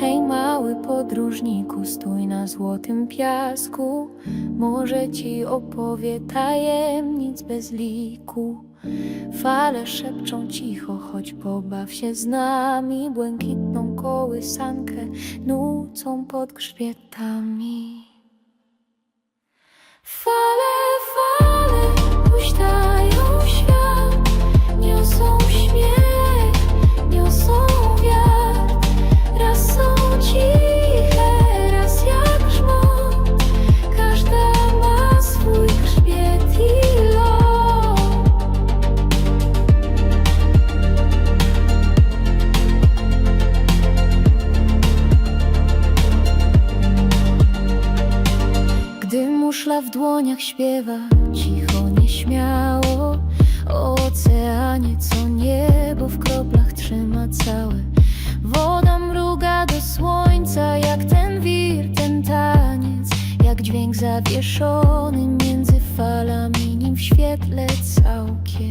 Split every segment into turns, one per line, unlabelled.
Hej mały podróżniku, stój na złotym piasku. Może ci opowie tajemnic bez liku. Fale szepczą cicho, choć pobaw się z nami. Błękitną kołysankę nucą pod grzbietami. Fale, muszla w dłoniach śpiewa cicho, nieśmiało. O oceanie, co niebo w kroplach trzyma całe. Woda mruga do słońca, jak ten wir, ten taniec. Jak dźwięk zawieszony między falami Nim w świetle całkiem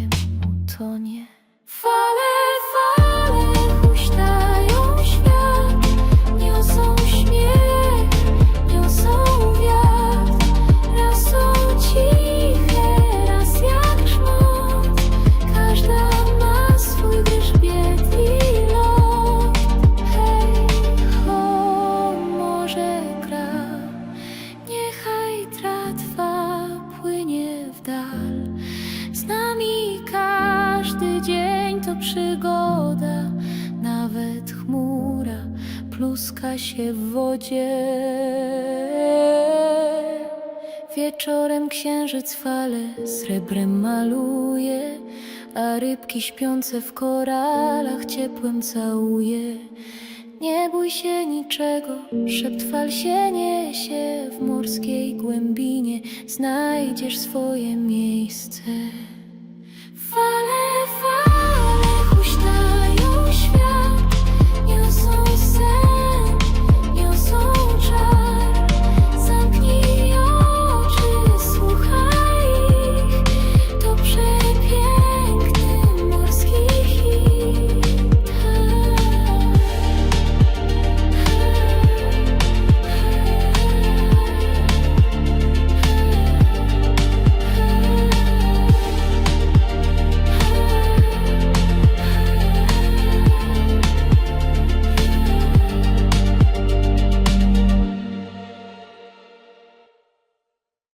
pluska się w wodzie. Wieczorem księżyc fale srebrem maluje A rybki śpiące w koralach ciepłem całuje. Nie bój się niczego, szept fal się niesie W morskiej głębinie znajdziesz swoje miejsce. Fale, fale